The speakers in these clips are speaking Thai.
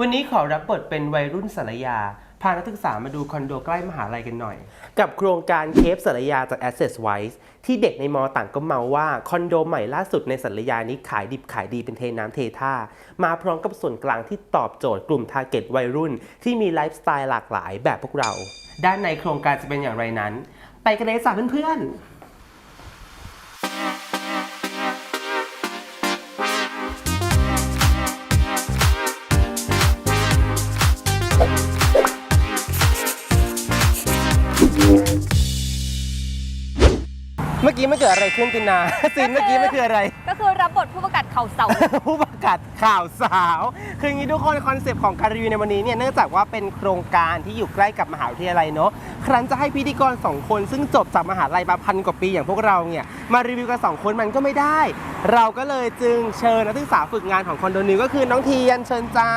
วันนี้ขอรับบทเป็นวัยรุ่นสารยา พานักศึกษามาดูคอนโดใกล้มหาลัยกันหน่อย กับโครงการเคปสารยาจาก Access Wise ที่เด็กในมอต่างก็เมาว่า คอนโดใหม่ล่าสุดในสารยานี้ขายดิบขายดีเป็นเทน้ำเทท่า มาพร้อมกับส่วนกลางที่ตอบโจทย์กลุ่มทาร์เก็ตวัยรุ่น ที่มีไลฟ์สไตล์หลากหลายแบบพวกเรา ด้านในโครงการจะเป็นอย่างไรนั้น ไปกันเลยจ้ะเพื่อนๆ เมื่อกี้ไม่เกิดอะไรขึ้นตินา ซีนเมื่อกี้ไม่คืออะไร ก็คือรับบทผู้ประกาศเข่าเสา ผู้ประ กาศข่าวสาว คืออย่างนี้ทุกคนคอนเซปต์ของการรีวิวในวันนี้เนี่ยเนื่องจากว่าเป็นโครงการที่อยู่ใกล้กับมหาวิทยาลัยเนาะครั้นจะให้พิธีกร 2 คนซึ่งจบจากมหาลัยมาพันกว่าปีอย่างพวกเราเนี่ยมารีวิวกัน2คนมันก็ไม่ได้ เราก็เลยจึงเชิญนักศึกษาฝึกงานของคอนโดนิวก็คือน้องเทียนเชิญจ้า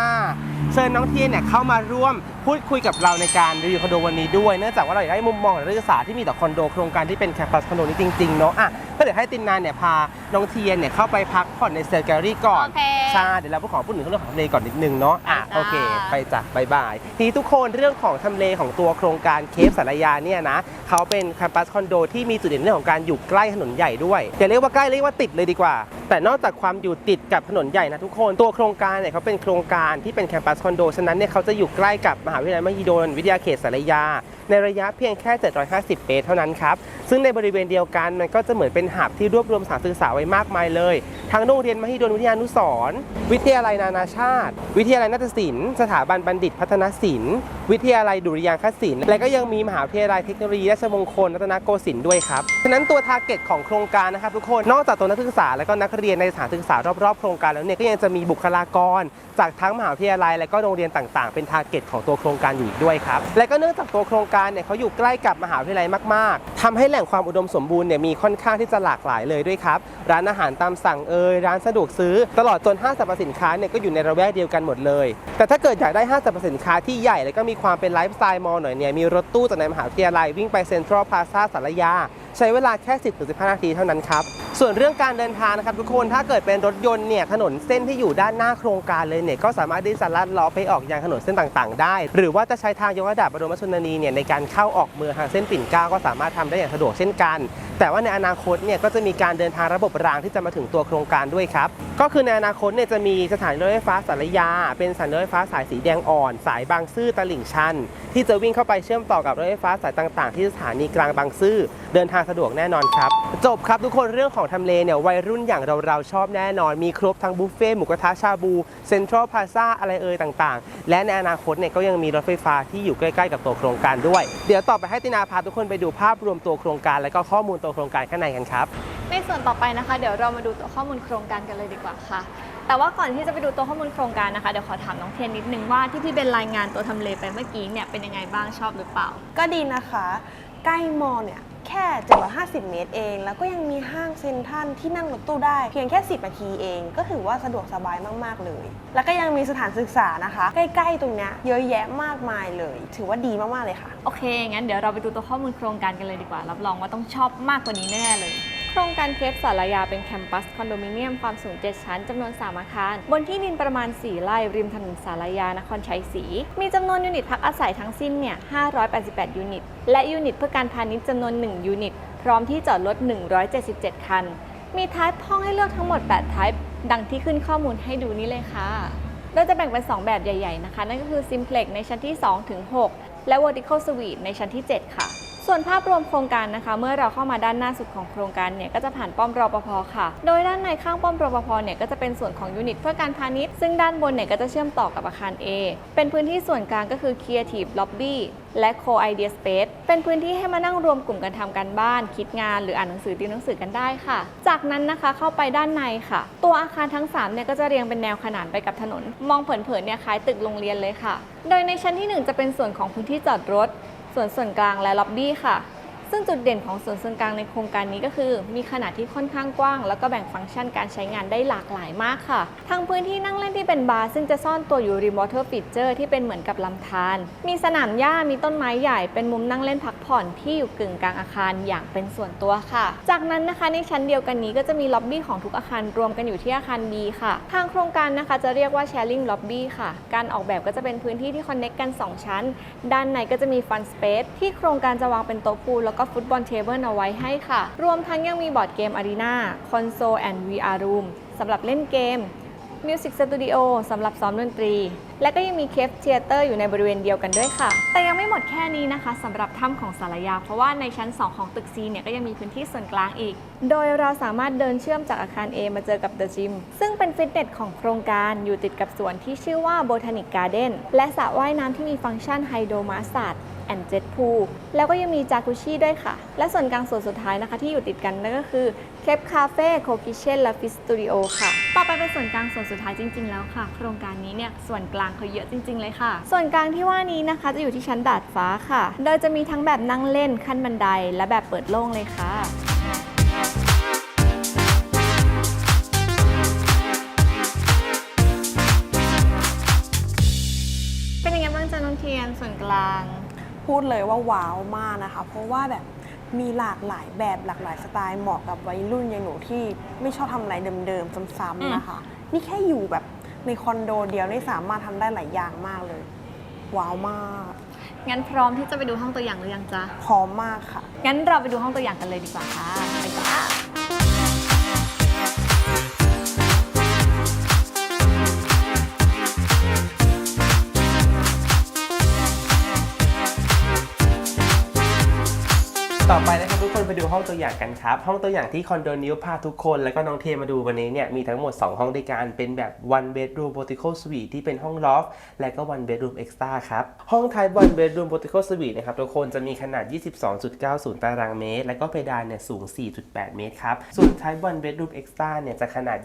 เชิญน้องเทียนเนี่ยเข้ามาร่วมพูดคุยกับเราในการรีวิวคอนโดวันนี้ด้วยเนื่องจากว่าเราอยากได้มุมมองของนักศึกษาที่มีต่อคอนโดโครงการที่เป็นแคมปัสคอนโดนี้จริงๆเนาะอะก็เดี๋ยวให้ตินนานเนี่ยพาน้องเทียนเนี่ยเข้าไปพักผ่อนในเซอร์แกลลี่ก่อน โอเค ใช่เดี๋ยวเราพูดของพูดถึงเรื่องของทำเลก่อนนิดนึงเนาะอะไปจ้าโอเค ไปจ้ะบายบายทีนี้ทุกคนเรื่องของทำเลของตัวโครงการเคฟสารยาเนี่ยนะเขาเป็นแคมปัสคอนโดที่มีจุดเด่นเรื่องของการอยู่ใกล้ถนนใหญ่ด้วยอย่าเรียกว่าใกล้เรียกว่าติดเลยดีกว่า แต่นอกจากความอยู่ติดกับถนนใหญ่นะทุกคนตัวโครงการเนี่ยเขาเป็นโครงการที่เป็นแคมปัสคอนโดฉะนั้นเนี่ยเขาจะอยู่ใกล้กับมหาวิทยาลัยมหิดลวิทยาเขตสารยาในระยะเพียงแค่ 750 เมตรเท่านั้นครับ ซึ่งในบริเวณเดียวกันมันก็จะเหมือนเป็นหับที่รวบรวมสถานศึกษาไว้มากมายเลย ทั้งโรงเรียนมหิดลวิทยานุสรวิทยาลัยนานาชาติ วิทยาลัยนาฏศิลป์ สถาบันบัณฑิตพัฒนศิลป์ วิทยาลัยดุริยางคศิลป์ และก็ยังมีมหาวิทยาลัยเทคโนโลยีราชมงคลรัตนโกสินทร์ด้วยครับ ฉะนั้นตัวทาร์เก็ตของโครงการนะครับทุกคน นอกจากตัวนักศึกษาและก็นักเรียนในสถานศึกษารอบๆโครงการแล้วเนี่ยก็ยังจะมีบุคลากร จากทั้งมหาวิทยาลัย และก็โรงเรียนต่าง ๆ เป็นทาร์เก็ตของตัวโครงการอยู่ด้วยครับ และก็เนื่องจากตัวโครงการเนี่ยเขาอยู่ใกล้กับมหาวิทยาลัยมาก ๆทำให้แหล่งความอุดมสมบูรณ์เนี่ยมีค่อนข้างที่จะหลากหลายเลยด้วยครับ ร้านอาหารตามสั่งเอ่ยร้านสะดวกซื้อ ตลอดจนห้างสรรพสินค้าเนี่ยก็อยู่ในระแวกเดียวกันหมดเลย แต่ถ้าเกิดอยากได้ห้างสรรพสินค้าที่ใหญ่และก็มีความเป็นไลฟ์สไตล์มอลล์หน่อยเนี่ยมีรถตู้จากในมหาวิทยาลัยวิ่งไปเซ็นทรัลพลาซ่าสารยา ใช้เวลาแค่ 10-15 นาทีเท่านั้นครับ ส่วนเรื่องการเดินทางนะครับทุกคนถ้าเกิดเป็นรถยนต์เนี่ยถนนเส้นที่อยู่ด้านหน้าโครงการเลยเนี่ยก็สามารถที่จะลัดล้อไปออกยังถนนเส้นต่างๆ ได้ หรือว่าจะใช้ทางยกระดับบรมชนนีเนี่ยในการเข้าออกเมืองทางเส้นปิ่นเกล้าก็สามารถทำได้อย่างสะดวกเช่นกัน แต่ว่าในอนาคตเนี่ยก็จะมีการเดินทางระบบรางที่จะมาถึงตัวโครงการด้วยครับก็คือในอนาคตเนี่ยจะมีสถานีรถไฟฟ้าสารยา เป็นสถานีรถไฟฟ้าสายสีแดงอ่อน สายบางซื่อตลิ่งชัน ที่จะวิ่งเข้าไปเชื่อมต่อกับรถไฟฟ้าสายต่าง ๆ ที่สถานีกลางบางซื่อเดินทางสะดวกแน่นอนครับจบครับทุกคนเรื่องของทำเลเนี่ยวัยรุ่นอย่างเราเราๆชอบแน่นอน มีครบทั้งบุฟเฟ่ต์หมูกระทะชาบู เซ็นทรัลพลาซ่าอะไรเอ่ยต่างๆ และในอนาคตเนี่ยก็ยังมีรถไฟฟ้าที่อยู่ใกล้ๆ กับตัวโครงการด้วย เดี๋ยวต่อไปให้ตินาพาทุกคนไปดูภาพรวมตัวโครงการและก็ข้อมูลตัวโครงการข้างในกันครับในส่วนต่อไปนะคะ เดี๋ยวเรามาดูตัวข้อมูลโครงการกันเลยดีกว่าค่ะ แต่ว่าก่อนที่จะไปดูตัวข้อมูลโครงการนะคะเดี๋ยวขอถามน้องเทียนนิดนึงว่าที่พี่เบนรายงานตัวทำเลไปเมื่อกี้เนี่ยเป็นยังไงบ้างชอบหรือเปล่า ก็ดีนะคะ ใกล้มอเนี่ย แค่ 750 เมตรเอง แล้วก็ยังมีห้างเซ็นทรัลที่นั่งรถตู้ได้เพียงแค่ 10 นาทีเอง ก็ถือว่าสะดวกสบายมากๆเลย แล้วก็ยังมีสถานศึกษานะคะ ใกล้ๆ ตรงเนี้ยเยอะแยะมากมายเลย ถือว่าดีมากๆเลยค่ะ โอเค งั้นเดี๋ยวเราไปดูตัวข้อมูลโครงการกันเลยดีกว่า รับรองว่าต้องชอบมากกว่านี้แน่ๆเลย ครงการเคปสารยาเป็นแคมปัสคอนโดมิเนียมความสูง 7 ชั้นจำนวน 3 อาคาร บนที่ดินประมาณ 4 ไร่ริมถนนสารยานครชัยศรีมีจำนวนยูนิตพักอาศัยทั้งสิ้นเนี่ย588 ยูนิต และยูนิตเพื่อการพาณิชย์จำนวน 1 ยูนิต พร้อมที่จอดรถ 177 คัน มีทายห้องให้เลือกทั้งหมด 8ทายดังที่ขึ้นข้อมูลให้ดูนี้เลยค่ะเราจะแบ่งเป็น 2 แบบใหญ่ ๆ นะคะ นั่นก็คือ Simplex ในชั้นที่ 2 ถึง 6 และ Vertical Suite ในชั้นที่ 7 ค่ะ ส่วนภาพรวมโครงการนะคะ เมื่อเราเข้ามาด้านหน้าสุดของโครงการเนี่ยก็จะผ่านป้อมรปภค่ะ โดยด้านในข้างป้อมรปภเนี่ยก็จะเป็นส่วนของยูนิตเพื่อการพาณิชย์ ซึ่งด้านบนเนี่ยก็จะเชื่อมต่อกับอาคาร A เป็นพื้นที่ส่วนกลางก็คือ Creative Lobby และ Co Idea Space เป็นพื้นที่ให้มานั่งรวมกลุ่มกันทำการบ้าน คิดงาน หรืออ่านหนังสือติวหนังสือกันได้ค่ะ จากนั้นนะคะเข้าไปด้านในค่ะ ตัวอาคารทั้ง3เนี่ยก็จะเรียงเป็นแนวขนานไปกับถนน มองเผินๆเนี่ยคล้ายตึกโรงเรียนเลยค่ะ โดยในชั้นที่หนึ่งจะเป็นส่วนของพื้นที่จอดรถ ส่วนส่วนกลางและล็อบบี้ค่ะ ซึ่งจุดเด่นของสวนส่วนกลางในโครงการนี้ก็คือ มีขนาดที่ค่อนข้างกว้าง แล้วก็แบ่งฟังก์ชันการใช้งานได้หลากหลายมากค่ะ ทั้งพื้นที่นั่งเล่นที่เป็นบาร์ซึ่งจะซ่อนตัวอยู่ริมวอเตอร์ฟีเจอร์ที่เป็นเหมือนกับลำธาร มีสนามหญ้า มีต้นไม้ใหญ่ เป็นมุมนั่งเล่นพักผ่อนที่อยู่กึ่งกลางอาคารอย่างเป็นส่วนตัวค่ะ จากนั้นนะคะในชั้นเดียวกันนี้ก็จะมีล็อบบี้ของทุกอาคารรวมกันอยู่ที่อาคาร B ค่ะ ทางโครงการนะคะจะเรียกว่า sharing lobby ค่ะ การออกแบบก็จะเป็นพื้นที่ที่คอนเน็กกัน 2 ชั้น ด้านในก็จะมีฟันสเปซที่โครงการจะวางเป็นโต๊ะพูลแล้วก็ฟุตบอลเทเบิลเอาไว้ให้ค่ะ รวมทั้งยังมีบอร์ดเกมอารีนาคอนโซลแอนด์ VR room สำหรับเล่นเกมมิวสิกสตูดิโอสำหรับซ้อมดนตรี และก็ยังมีเคฟเทเตอร์อยู่ในบริเวณเดียวกันด้วยค่ะ แต่ยังไม่หมดแค่นี้นะคะสำหรับถ้ำของสารยา เพราะว่าในชั้น 2 ของตึก C เนี่ยก็ยังมีพื้นที่ส่วนกลางอีก โดยเราสามารถเดินเชื่อมจากอาคาร A มาเจอกับ The Gym ซึ่งเป็นฟิตเนสของโครงการอยู่ติดกับสวนที่ชื่อว่า Botanic Garden และสระว่ายน้ำที่มีฟังก์ชันไฮโดรมาสซาด แอนเจ็ตพูลแล้วก็ยังมีจากุชิด้วยค่ะ และส่วนกลางส่วนสุดท้ายนะคะที่อยู่ติดกันนั่นก็คือเคปคาเฟ่โคคิเชนและฟิสตูดิโอค่ะ ต่อไปเป็นส่วนกลางส่วนสุดท้ายจริง ๆ แล้วค่ะ โครงการนี้เนี่ยส่วนกลางเขาเยอะจริง ๆ เลยค่ะ ส่วนกลางที่ว่านี้นะคะจะอยู่ที่ชั้นดาดฟ้าค่ะ โดยจะมีทั้งแบบนั่งเล่นขั้นบันไดและแบบเปิดโล่งเลยค่ะ พูดเลยว่าว้าวมากนะคะ เพราะว่าแบบมีหลากหลายแบบหลากหลายสไตล์เหมาะกับวัยรุ่นอย่างหนูที่ไม่ชอบทำอะไรเดิมๆซ้ำๆนะคะ นี่แค่อยู่แบบในคอนโดเดียวนี่สามารถทำได้หลายอย่างมากเลย ว้าวมาก งั้นพร้อมที่จะไปดูห้องตัวอย่างหรือยังจ๊ะ พร้อมมากค่ะ งั้นเราไปดูห้องตัวอย่างกันเลยดีกว่าค่ะไปจ้า ต่อไปนะครับทุกคนไปดูห้องตัวอย่างกันครับ ห้องตัวอย่างที่คอนโดนิวพาทุกคน แล้วก็น้องเทมาดูวันนี้เนี่ยมีทั้งหมด 2 ห้องด้วยกันเป็นแบบ one bedroom vertical suite ที่เป็นห้อง loft และก็ one bedroom extra ครับ ห้อง type one bedroom vertical suite นะครับทุกคนจะมีขนาด 22.90 ตารางเมตร และก็เพดานเนี่ยสูง 4.8 เมตรครับ ส่วน type one bedroom extra เนี่ยจะขนาด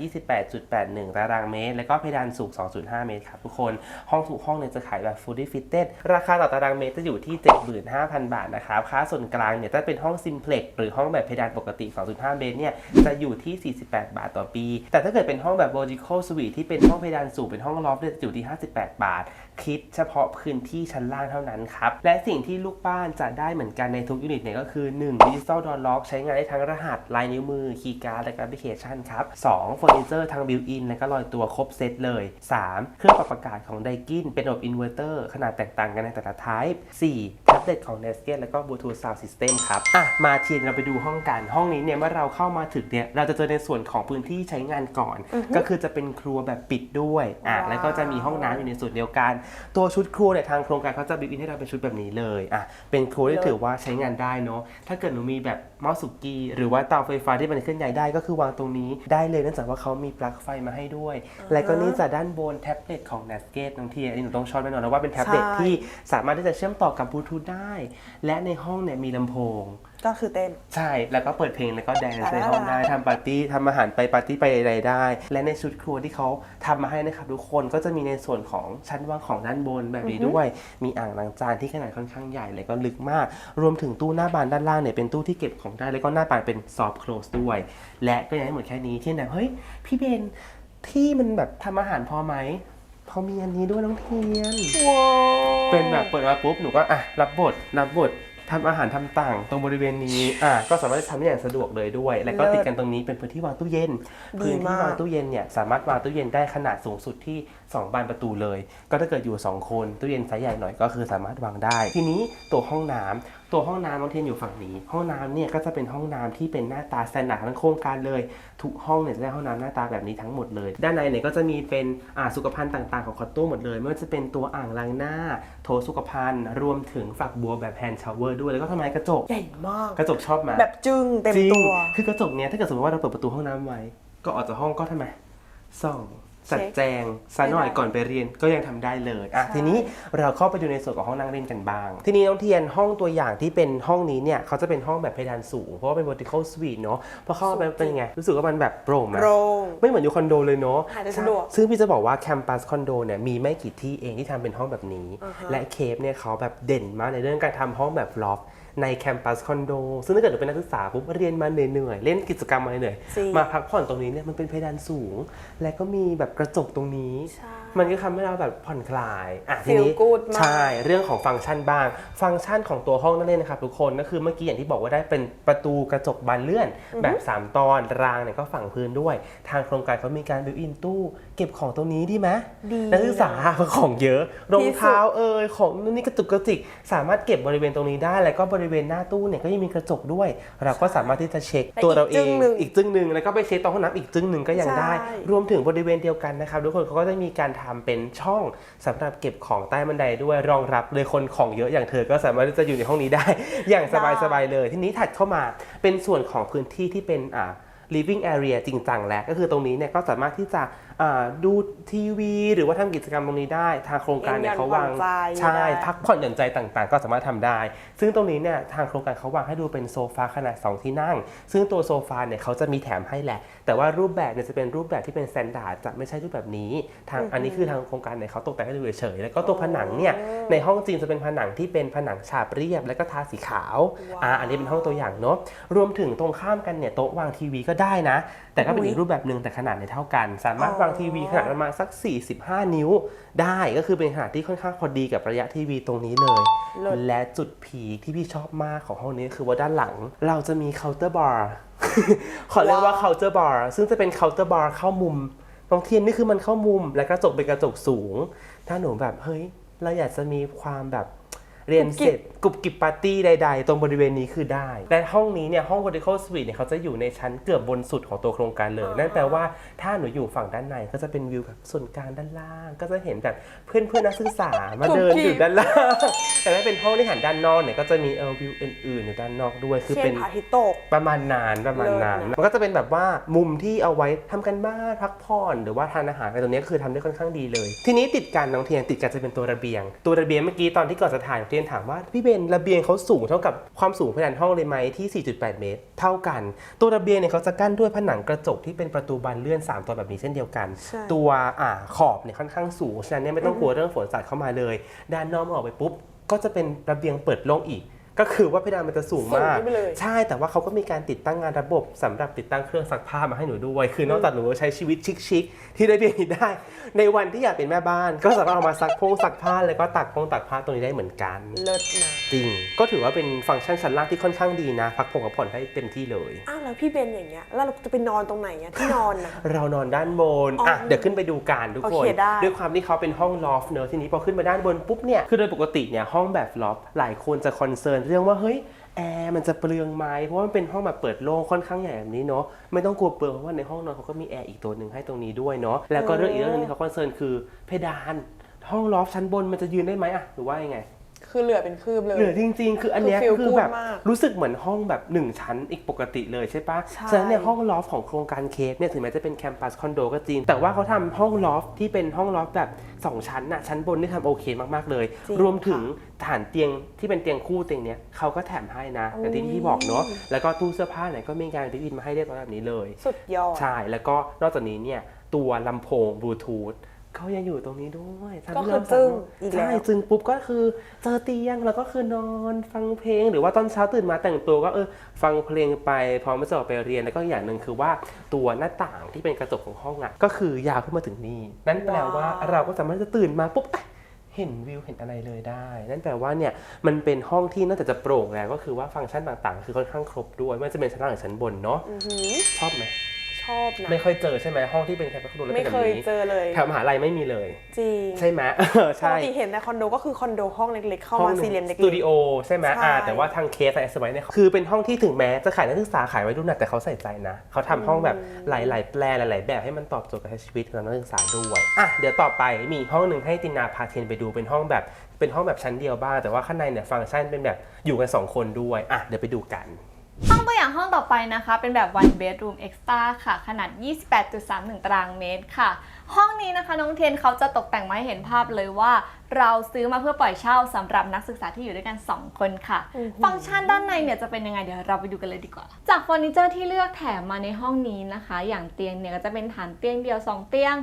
28.81 ตารางเมตร และก็เพดานสูง 2.5 เมตรครับทุกคนห้องทุกห้องเนี่ยจะขายแบบ fully fitted ราคาต่อตารางเมตรจะอยู่ที่ 75,000 บาทนะครับค่าส่วนกลางเนี่ยถ้าเป็นห้องซิมเพล็กหรือห้องแบบเพดานปกติ 2.5 เมตรเนี่ยจะอยู่ที่ 48 บาทต่อปี แต่ถ้าเกิดเป็นห้องแบบ vertical suite ที่เป็นห้องเพดานสูงเป็นห้อง loft เนี่ยจะอยู่ที่ 58 บาท คิดเฉพาะพื้นที่ชั้นล่างเท่านั้นครับ และสิ่งที่ลูกบ้านจะได้เหมือนกันในทุกยูนิตเนี่ยก็คือ1 Digital Door Lock ใช้งานได้ทั้งรหัส ลายนิ้วมือ คีย์การ์ดและแอปพลิเคชันครับ 2 เฟอร์นิเจอร์ทางบิวอินและก็ลอยตัวครบเซตเลย 3 เครื่องปรับอากาศของไดกินเป็นระบบอินเวอร์เตอร์ขนาดแตกต่างกันในแต่ละ type 4แท็บเล็ตของ n e s t e แล้วก็ Bluetooth Sound System ครับอะมาทีเราไปดูห้องกันห้องนี้เนี่ยเมื่อเราเข้ามาถึงเนี่ยเราจะเจอในส่วนของพื้นที่ใช้งานก่อน ก็คือจะเป็นครัวแบบปิดด้วยอะว้าวแล้วก็จะมีห้องน้ำอยู่ในส่วนเดียวกันตัวชุดครัวเนี่ยทางโครงการเขาจะบิวอินให้เราเป็นชุดแบบนี้เลยอะเป็นครัวที่ถือว่าใช้งานได้เนาะถ้าเกิดหนูมีแบบ หม้อสุกี้หรือว่าเตาไฟฟ้าที่มันเคลื่อนย้ายได้ก็คือวางตรงนี้ได้เลยเนื่องจากว่าเขามีปลั๊กไฟมาให้ด้วย และก็นี่จะด้านบนแท็บเล็ตของ n a s g a t e น้องเทียอันนี้หนูต้องชอบแน่นอนนะว่าเป็นแท็บเล็ตใช่ที่สามารถที่จะเชื่อมต่อกับบลูทูธได้ และในห้องเนี่ยมีลำโพงก็คือเต้น ใช่ แล้วก็เปิดเพลงแล้วก็แดนซ์อ่าในห้องได้ทำปาร์ตี้ทำอาหารไปปาร์ตี้ไปใดๆได้ และในชุดครัวที่เขาทำมาให้นะครับทุกคนก็จะมีในส่วนของชั้นวางของด้านบนแบบนี้ด้วย มีอ่างล้างจานที่ขนาดค่อนข้างใหญ่และก็ลึกมาก รวมถึงตู้หน้าบานด้านล่างเนี่ยเป็นตู้ที่เก็บของได้ แล้วก็หน้าบานเป็นซอฟต์ close ด้วย และก็ยังไม่หมดแค่นี้ที่ไหนเฮ้ย พี่เบนที่มันแบบทำอาหารพอไหม พอมีอันนี้ด้วยน้องเทียนว้าวเป็นแบบเปิดมาปุ๊บหนูก็อะรับบทรับบททำอาหารทำต่างตรงบริเวณนี้อะก็สามารถทำได้อย่างสะดวกเลยด้วย แล้วก็ติดกันตรงนี้เป็นพื้นที่วางตู้เย็น ดีพื้นที่มาก วางตู้เย็นเนี่ยสามารถวางตู้เย็นได้ขนาดสูงสุดที่ 2 บานประตูเลย ก็ถ้าเกิดอยู่ 2 คนตู้เย็นไซส์ใหญ่หน่อยก็คือสามารถวางได้ ทีนี้ตัวห้องน้ำตัวห้องน้ำน้องเทียนอยู่ฝั่งนี้ ห้องน้ำเนี่ยก็จะเป็นห้องน้ำที่เป็นหน้าตาสแตนดาร์ดทั้งโครงการเลย ทุกห้องเนี่ยจะได้ห้องน้ำหน้าตาแบบนี้ทั้งหมดเลย ด้านในเนี่ยก็จะมีเป็นอ่าสุขภัณฑ์ต่างๆของคอตตู้หมดเลย ไม่ว่าจะเป็นตัวอ่างล้างหน้า โถสุขภัณฑ์ รวมถึงฝักบัวแบบแฮนด์ชาวเวอร์ด้วยแล้วก็ทำไมกระจกใหญ่มากกระจกชอบไหมแบบจึ้งเต็มจริงตัว คือกระจกเนี้ยถ้าเกิดสมมติว่าเราเปิดประตูห้องน้ำไว้ ก็ออกจากห้องก็ทำไมส่อง จัดแจงซะหน่อยไม่ได้ก่อนไปเรียนก็ยังทำได้เลยอะใช่ทีนี้เราเข้าไปดูในส่วนของห้องนั่งเล่นกันบ้าง ทีนี้น้องเทียนห้องตัวอย่างที่เป็นห้องนี้เนี่ยเขาจะเป็นห้องแบบเพดานสูง เพราะว่าเป็น vertical suite เนาะพอเข้าไปเป็นไง รู้สึกว่ามันแบบโปร่งไหมโรงไม่เหมือนอยู่คอนโดเลยเนาะหายใจสะดวกซึ่งพี่จะบอกว่าแคมปัสคอนโดเนี่ยมีไม่กี่ที่เองที่ทำเป็นห้องแบบนี้อ่าฮะและเคปเนี่ยเขาแบบเด่นมากในเรื่องการทำห้องแบบลอฟ ในแคมปัสคอนโด ซึ่งถ้าเกิดหนูเป็นนักศึกษาปุ๊บเรียนมาเหนื่อยๆ เล่นกิจกรรมมาเหนื่อยจริงมาพักผ่อนตรงนี้เนี่ยมันเป็นเพดานสูง และก็มีแบบกระจกตรงนี้ ใช่ มันก็ทำให้เราแบบผ่อนคลายอะที Feel นี้ good มาก ใช่ เรื่องของฟังก์ชันบ้าง ฟังก์ชันของตัวห้องนั่นเองนะครับทุกคนก็คือเมื่อกี้อย่างที่บอกว่าได้เป็นประตูกระจกบานเลื่อน แบบ 3 ตอนรางเนี่ยก็ฝังพื้นด้วย ทางโครงการเขามีการบิวอินตู้ เก็บของตรงนี้ดีไหมดีนักศึกษาของเยอะรองที่สุดเท้าเอ่ยของนู่นนี่กระจุกกระจิก สามารถเก็บบริเวณตรงนี้ได้ แล้วก็บริเวณหน้าตู้เนี่ยก็ยังมีกระจกด้วย เราก็สามารถที่จะเช็คตัวเราเองอีกจึงหนึ่งแล้วก็ไปเช็คตรงห้องน้ำอีกจึงหนึ่งก็ยังได้ใช่รวมถึงบริเวณเดียวกันนะครับทุกคนเขาก็จะมีการทำเป็นช่องสำหรับเก็บของใต้บันไดด้วยรองรับเลยคนของเยอะอย่างเธอก็สามารถที่จะอยู่ในห้องนี้ได้ อย่างสบายๆเลย ทีนี้ถัดเข้ามาเป็นส่วนของพื้นที่ที่เป็นอ่า living area จริงจังแล้วก็คือตรงนี้เนี่ยก็สามารถที่จะอ่า ดูทีวีหรือว่าทำกิจกรรมตรงนี้ได้ ทางโครงการเนี่ยเขาวางหย่อนผ่อนใจใช่ได้พักผ่อนหย่อนใจต่างๆ ก็สามารถทำได้ ซึ่งตรงนี้เนี่ยทางโครงการเขาวางให้ดูเป็นโซฟาขนาด 2 ที่นั่ง ซึ่งตัวโซฟาเนี่ยเขาจะมีแถมให้แหละ แต่ว่ารูปแบบเนี่ยจะเป็นรูปแบบที่เป็นสแตนดาร์ดจะไม่ใช่รูปแบบนี้ ทางอันนี้คือทางโครงการเนี่ยเขาตกแต่งให้ดูเฉยๆแล้วก็ตัวผนังเนี่ยในห้องจริงจะเป็นผนังที่เป็นผนังฉาบเรียบ แล้วก็ทาสีขาวอ่าอันนี้เป็นห้องตัวอย่างเนาะรวมถึงตรงข้ามกันเนี่ยโต๊ะวางทีวีก็ได้นะ แต่ก็เป็นอีกรูปแบบหนึ่งแต่ขนาดในเท่ากัน สามารถวางทีวีขนาดประมาณสัก 45 นิ้ว ได้ก็คือเป็นขนาดที่ค่อนข้างพอดีกับระยะทีวีตรงนี้เลย เลิศ และจุดพีคที่พี่ชอบมากของห้องนี้คือว่าด้านหลัง เราจะมีเคาน์เตอร์บาร์ ขอเรียกว่าเคาน์เตอร์บาร์ซึ่งจะเป็นเคาน์เตอร์บาร์เข้ามุมตรงเทียนนี่คือมันเข้ามุมและกระจกเป็นกระจกสูง ถ้าหนูแบบเฮ้ยเราอยากจะมีความแบบ เรียนเสร็จกรุบกริบปาร์ตี้ใด ๆ ตรงบริเวณนี้คือได้ และห้องนี้เนี่ยห้อง vertical suite เนี่ยเขาจะอยู่ในชั้นเกือบบนสุดของตัวโครงการเลย นั่นแปลว่าถ้าหนูอยู่ฝั่งด้านในก็จะเป็นวิวแบบส่วนกลางด้านล่าง ก็จะเห็นแบบเพื่อนเพื่อนๆนักศึกษามาเดินอยู่ด้านล่าง แต่ถ้าเป็นห้องที่หันด้านนอกเนี่ยก็จะมีเออวิวอื่นๆอยู่ด้านนอกด้วย คือเช่เป็นนพระอาทิตย์ตกประมาณนานประมาณนานเลิศนะมันก็จะเป็นแบบว่ามุมที่เอาไว้ทำกันบ้านพักผ่อนหรือว่าทานอาหารอะไรตรงนี้คือทำได้ค่อนข้างดีเลย ทีนี้ติดกันน้องเทียนติดกันจะเป็นตัวระเบียง ตัวระเบียงเมื่อกี้ตอนที่ก่อนจะถ่ายน้องเทียนถามว่าพี่เบนระเบียงเขาสูงเท่ากับความสูงเพดานห้องเลยไหมที่ 4.8 เมตร เท่ากัน ตัวระเบียงเนี่ยเขาจะกั้นด้วยผนังกระจกที่เป็นประตูบานเลื่อน 3ตัวแบบนี้เช่นเดียวกันใช่ตัวอ่าขอบเนี่ยค่อนข้างสูงฉะนั้นเนี่ยไม่ต้องกลัวเรื่องฝนสาดเข้ามาเลย ด้านนอกเมื่อออกไปปุ๊บก็จะเป็นระเบียงเปิดโล่งอีก ก็คือว่าเพดานมันจะสูงมากสูงขึ้นไปเลย ใช่แต่ว่าเขาก็มีการติดตั้งงานระบบสำหรับติดตั้งเครื่องซักผ้ามาให้หนูด้วย คือนอกจากหนูจะใช้ชีวิตชิคๆที่ได้เบียนี้ได้ ในวันที่อยากเป็นแม่บ้าน ก็สามารถเอามาซักพงซักผ้าแล้วก็ตักพงตักผ้าตรงนี้ได้เหมือนกัน เลิศนะจริง ก็ถือว่าเป็นฟังก์ชันชั้นล่างที่ค่อนข้างดีนะ พักผ่อนกับผ่อนได้เต็มที่เลย อ้าวแล้วพี่เบนอย่างเงี้ยแล้วเราจะไปนอนตรงไหนอะที่นอนนะเรานอนด้านบน อ๋ออ่อะ เดี๋ยวขึ้นไปดูกันทุกคน โอเคได้ ด้วยความที่เขาเป็นห้องลอฟเนอะทีนี้พอขึ้นมาด้านบนปุ๊บเนี่ย คือโดยปกติเนี่ยห้องแบบลอฟหลายคนจะคอนเซิร์นเรื่องว่าเฮ้ยแอร์มันจะเปลืองไหมเพราะว่ามันเป็นห้องแบบเปิดโล่งค่อนข้างใหญ่แบบนี้เนาะไม่ต้องกลัวเปลืองเพราะว่าในห้องนอนเขาก็มีแอร์อีกตัวหนึ่งให้ตรงนี้ด้วยเนาะแล้วก็เรื่องอีกเรื่องหนึงที่เขาคอนเซิร์นคือเพดานห้องลอฟชั้นบนมันจะยืนได้ไหมอะหรือว่ายังไง คือเหลือเป็นคืบเลย เหลือจริง ๆ คืออันเนี้ยคือ feel คือแบบ good มากรู้สึกเหมือนห้องแบบ1ชั้นอีกปกติเลยใช่ปะใช่ ฉะนั้นในยห้องลอฟของโครงการเคฟเนี่ยถึงแม้จะเป็นแคมปัสคอนโดก็จริง แต่ว่าเขาทำห้องลอฟที่เป็นห้องลอฟแบบ2ชั้นน่ะชั้นบนนี่ทำโอเคมากๆเลย จริงรวมถึงฐานเตียงที่เป็นเตียงคู่เตียงเนี้ยเขาก็แถมให้นะอย่างที่พี่บอกเนาะแล้วก็ตู้เสื้อผ้าเนี่ยก็มีการพิมพ์มาให้เรียบร้อยแบบนี้เลย สุดยอด ใช่ แล้วก็นอกจากนี้เนี่ยตัวลำโพงบลูทูธ เขายังอยู่ตรงนี้ด้วยทำให้ก็คือเราจึ้งสามารถอีกแล้ว ใช่จึงปุ๊บก็คือเจอเตียงแล้วก็คือนอนฟังเพลง หรือว่าตอนเช้าตื่นมาแต่งตัวก็เออฟังเพลงไปพร้อมจะออกไปเรียนแล้วก็อย่างหนึ่งคือว่าตัวหน้าต่างที่เป็นกระจกของห้องอะก็คือยาวขึ้นมาถึงนี่นั่นแปลว่าว้าว เราก็สามารถจะตื่นมาปุ๊บเอ้ยเห็นวิวเห็นอะไรเลยได้ นั่นแปลว่าเนี่ยมันเป็นห้องที่นอกจากจะโปร่งแล้วก็คือว่าฟังก์ชันต่างๆ คือค่อนข้างครบด้วยไม่ว่าจะเป็นชั้นล่างหรือชั้นบนเนาะอือหือชอบไหม ชอบนะ ไม่ค่อยเจอใช่ไหมห้องที่เป็นแคมปัสคอนโดแล้วไม่เป็นเคแบบยนี้เจอเลยแถวมหาลัยไม่มีเลย จริงใช่ไหมเออปใช่กติเห็นแต่คอนโดก็คือคอนโดห้องเล็กๆ เข้าห้อมางสี่เหลี่ยมสเล็ก ตูดิโอใช่ไหมใช่ อ่าแต่ว่าทางเคสไอสไเนี่ยคือเป็นห้องที่ถึงแม้จะขายนักศึกษาขายไว้รุ่นน่ะแต่เขาใส่ใจนะเขาทำห้องแบบหลาย ๆ แปลหลาย ๆ แบบให้มันตอบโจทย์กับชีวิตของนักศึกษาด้วยอะเดี๋ยวต่อไปมีอีกห้องหนึ่งให้ตินาพาเทนไปดูเป็นห้องแบบเป็นห้องแบบชั้นเดียวบ้างแต่ว่าข้างในเนี่ยฟังก์ชันเป็นแบบอยู่กันสองคนด้วยอะเดี๋ยวไปดูกัน ห้องตัวอย่างห้องต่อไปนะคะ เป็นแบบ one bedroom extra ค่ะ ขนาด 28.31 ตารางเมตรค่ะ ห้องนี้นะคะน้องเทนเขาจะตกแต่งมาให้เห็นภาพเลยว่าเราซื้อมาเพื่อปล่อยเช่าสำหรับนักศึกษาที่อยู่ด้วยกัน 2 คนค่ะอือหือฟังก์ชันด้านในเนี่ยจะเป็นยังไงเดี๋ยวเราไปดูกันเลยดีกว่า จากเฟอร์นิเจอร์ที่เลือกแถมมาในห้องนี้นะคะ อย่างเตียงเนี่ยก็จะเป็นฐานเตียงเดียว 2 เตียง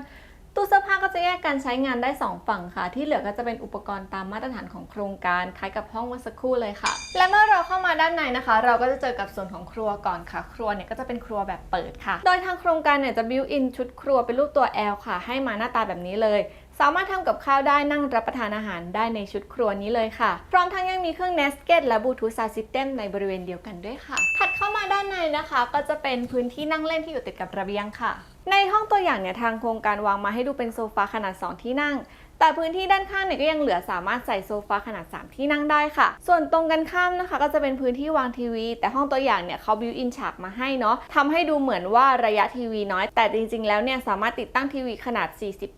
ตู้เสื้อผ้าก็จะแยกกันใช้งานได้ 2 ฝั่งค่ะ ที่เหลือก็จะเป็นอุปกรณ์ตามมาตรฐานของโครงการคล้ายกับห้องเมื่อสักครู่เลยค่ะ และเมื่อเราเข้ามาด้านในนะคะ เราก็จะเจอกับส่วนของครัวก่อนค่ะ ครัวเนี่ยก็จะเป็นครัวแบบเปิดค่ะ โดยทางโครงการเนี่ยจะบิวอินชุดครัวเป็นรูปตัว L ค่ะ ให้มาหน้าตาแบบนี้เลย สามารถทำกับข้าวได้นั่งรับประทานอาหารได้ในชุดครัวนี้เลยค่ะ พร้อมทั้งยังมีเครื่อง Nest และ Bluetooth Sound System ในบริเวณเดียวกันด้วยค่ะ ถัดเข้ามาด้านในนะคะ ก็จะเป็นพื้นที่นั่งเล่นที่อยู่ติดกับระเบียงค่ะ ในห้องตัวอย่างเนี่ยทางโครงการวางมาให้ดูเป็นโซฟาขนาด 2 ที่นั่ง แต่พื้นที่ด้านข้างเนี่ยก็ยังเหลือสามารถใส่โซฟาขนาด 3 ที่นั่งได้ค่ะ ส่วนตรงกันข้ามนะคะ ก็จะเป็นพื้นที่วางทีวี แต่ห้องตัวอย่างเนี่ยเขาบิวอินฉากมาให้เนาะทำให้ดูเหมือนว่าระยะทีวีน้อย แต่จริงๆ แล้วเนี่ยสามารถติดตั้งทีวีขนาด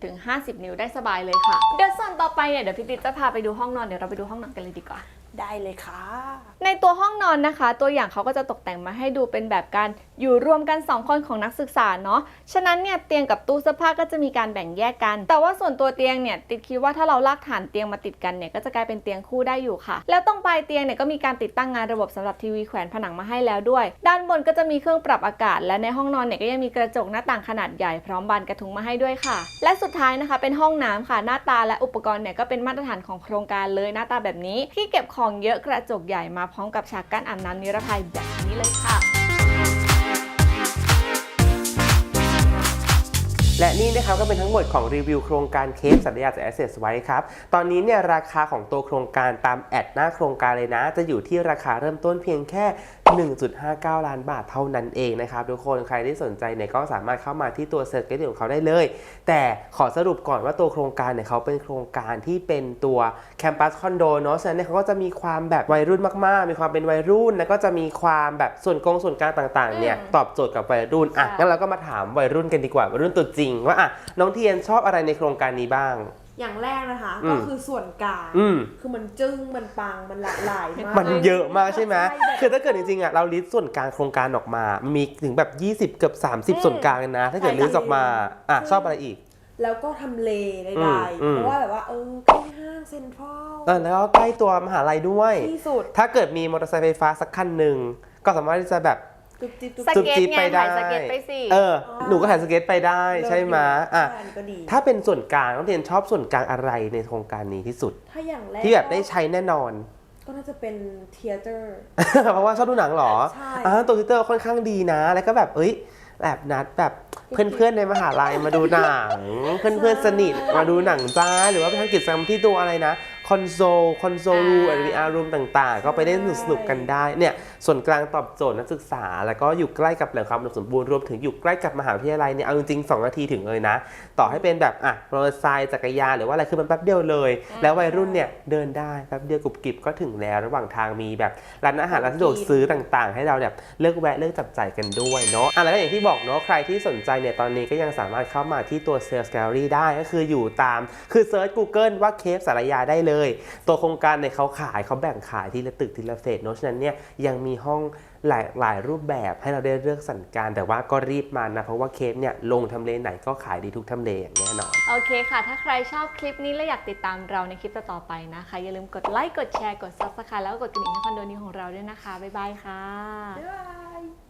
40-50 นิ้วได้สบายเลยค่ะ เดี๋ยวส่วนต่อไปเนี่ยเดี๋ยวพี่ติ๊กจะพาไปดูห้องนอนเดี๋ยวเราไปดูห้องนอนกันเลยดีกว่าได้เลยค่ะ ในตัวห้องนอนนะคะ ตัวอย่างเขาก็จะตกแต่งมาให้ดูเป็นแบบการ อยู่รวมกัน 2 คนของนักศึกษาเนาะ ฉะนั้นเนี่ยเตียงกับตู้เสื้อผ้าก็จะมีการแบ่งแยกกัน แต่ว่าส่วนตัวเตียงเนี่ยติดคิดว่าถ้าเราลากฐานเตียงมาติดกันเนี่ยก็จะกลายเป็นเตียงคู่ได้อยู่ค่ะ แล้วตรงปลายเตียงเนี่ยก็มีการติดตั้งงานระบบสำหรับทีวีแขวนผนังมาให้แล้วด้วย ด้านบนก็จะมีเครื่องปรับอากาศ และในห้องนอนเนี่ยก็ยังมีกระจกหน้าต่างขนาดใหญ่พร้อมบานกระทุงมาให้ด้วยค่ะ และสุดท้ายนะคะเป็นห้องน้ำค่ะหน้าตาและอุปกรณ์เนี่ยก็เป็นมาตรฐานของโครงการเลยหน้าตาแบบนี้ ที่เก็บของเยอะกระจกใหญ่มาพร้อมกับฉากกั้นอาบน้ำนิรภัยแบบนี้เลยค่ะ และนี่นะครับก็เป็นทั้งหมดของรีวิวโครงการเคสสัญญาจาก Access ไว้ครับตอนนี้เนี่ยราคาของตัวโครงการตามแอดหน้าโครงการเลยนะ จะอยู่ที่ราคาเริ่มต้นเพียงแค่ 1.59 ล้านบาทเท่านั้นเองนะครับทุกคนใครที่สนใจเนี่ยก็สามารถเข้ามาที่ตัวเซิร์ชเกตของเขาได้เลย แต่ขอสรุปก่อนว่าตัวโครงการเนี่ยเขาเป็นโครงการที่เป็นตัวแคมปัสคอนโดเนาะฉะนั้นเนี่ยเขาก็จะมีความแบบวัยรุ่นมากๆ มีความเป็นวัยรุ่น แล้วก็จะมีความแบบส่วนกงส่วนกลางต่างๆเนี่ยอืมตอบโจทย์กับวัยรุ่นอะใช่งั้นเราก็มาถามวัยรุ่นกันดีกว่าวัยรุ่นตัวจริงว่าอะน้องเทียนชอบอะไรในโครงการนี้บ้างอย่างแรกนะคะอืมก็คือส่วนกลางอืม คือมันจึ้งมันปังมันหลากหลายมาก มันเยอะมากใช่ไหมใช่แบบคือถ้าเกิดจริงๆอะเราลิสต์ส่วนกลางโครงการออกมามันมีถึงแบบ 20 เกือบ 30 ส่วนกลางเลยนะ ถ้าเกิดลิสต์ออกมาอะชอบอะไรอีก แล้วก็ทำเลใดอืมอืมๆเพราะว่าแบบว่าเออใกล้ห้างเซ็นทรัลเออแล้วก็ใกล้ตัวมหาลัยด้วย ที่สุด ถ้าเกิดมีมอเตอร์ไซค์ไฟฟ้าสักคันหนึ่งก็สามารถที่จะแบบ จุ๊บจิ๊บจุ๊บสจิ๊บ เก็ตจิ๊บไงไปได้ถ่ายสเก็ตไปสิ เออหนูก็ถ่ายสเก็ตไปได้ใช่ไหมอะ ใช่ก็ดี ถ้าเป็นส่วนกลางน้องเทียนชอบส่วนกลางอะไรในโครงการนี้ที่สุด ถ้าอย่างแรกที่แบบได้ใช้แน่นอน ก็น่าจะเป็นเทเตอร์ เพราะว่าชอบดูหนังเหรอใช่ อ่าตัวทวิตเตอร์ค่อนข้างดีนะ แล้วก็แบบ เอ้ย แบบนัดแบบเพื่อนๆในมหาลัยมาดูหนัง เพื่อนๆสนิทมาดูหนังจ้า หรือว่าไปทำกิจกรรมที่ตัวอะไรนะ คอนโซลคอนโซลรูมอ่าหรือ VR รูมต่างๆ ก็ไปเล่นสนุกๆกันได้เนี่ยส่วนกลางตอบโจทย์นักศึกษา แล้วก็อยู่ใกล้กับแหล่งความอุดมสมบูรณ์รวมถึงอยู่ใกล้กับมหาวิทยาลัยเนี่ยเอาจริงๆ2นาทีถึงเลยนะ ต่อให้เป็นแบบอะมอเตอร์ไซค์จักรยานหรือว่าอะไรคือมันแป๊บเดียวเลย แล้ววัยรุ่นเนี่ยเดินได้แป๊บเดียวกรุบกริบก็ถึงแล้วระหว่างทางมีแบบร้านอาหารร้านสะดวกซื้อต่างๆ ให้เราแบบเลือกแวะเลือกจับจ่ายกันด้วยเนาะอะแล้วก็อย่างที่บอกเนาะใครที่สนใจเนี่ยตอนนี้ก็ยังสามารถเข้ามาที่ตัว Sales Gallery ได้ก็คืออยู่ตามคือเซิร์ช Google ว่าเคฟสารยาได้เลยตัวโครงการเนี่ยเขาขายเขาแบ่งขายทีละตึกทีละเฟสเนาะฉะนั้นเนี่ยยังมีห้องหลายหลายรูปแบบให้เราได้เลือกสรรการ แต่ว่าก็รีบมานะเพราะว่าเคฟเนี่ยลงทำเลไหนก็ขายดีทุกทำเลอย่างแน่นอน โอเคค่ะ ถ้าใครชอบคลิปนี้และอยากติดตามเราในคลิปต่อๆไปนะคะ อย่าลืมกดไลค์กดแชร์กด subscribe แล้วก็กดกระดิ่งให้คอนโดนี้ของเราด้วยนะคะ บ๊ายบายค่ะบ๊ายบาย